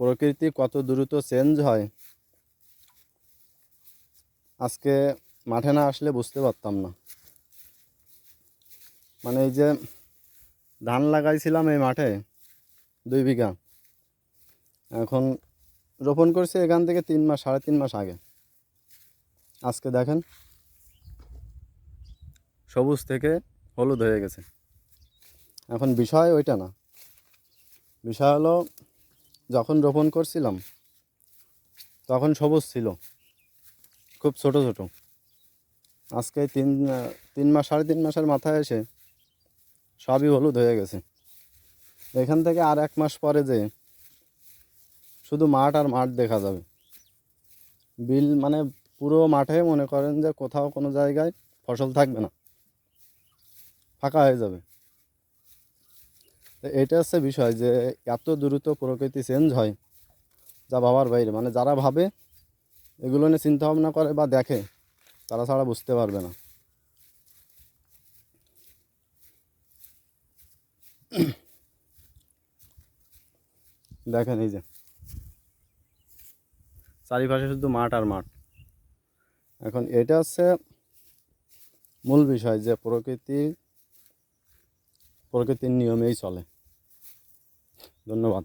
প্রকৃতি কত দ্রুত চেঞ্জ হয়? আজকে মাঠে না আসলে বুঝতে পারতাম না। মানে এই যে ধান লাগাইছিলাম এই মাঠে দুই বিঘা। এখন রোপণ করছি এখান থেকে তিন মাস, সাড়ে তিন মাস আগে। আজকে দেখেন সবুজ থেকে হলুদ হয়ে গেছে। এখন বিষয় ওইটা না। বিষয় হলো যখন রোপণ করছিলাম, তখন সবুজ ছিল, খুব ছোট ছোট। আজকে তিন তিন মাস, সাড়ে তিন মাসের মাথায় এসে সবই হলুদ হয়ে গেছে। এখান থেকে আর এক মাস পরে যে শুধু মাঠ আর মাঠ দেখা যাবে। বিল মানে পুরো মাঠে মনে করেন যে কোথাও কোনো জায়গায় ফসল থাকবে না। ফাঁকা হয়ে যাবে। এটা হচ্ছে বিষয় যে এত দ্রুত প্রকৃতি চেঞ্জ হয় যা ভাবার বাইরে। মানে যারা ভাবে, এগুলো নিয়ে চিন্তা ভাবনা করে বা দেখে, তারা ছাড়া বুঝতে পারবে না। দেখেন এই যে, চারিপাশে শুধু মাঠ আর মাঠ। এখন এটা হচ্ছে মূল বিষয় যে প্রকৃতি, প্রকৃতির নিয়মেই চলে। ধন্যবাদ।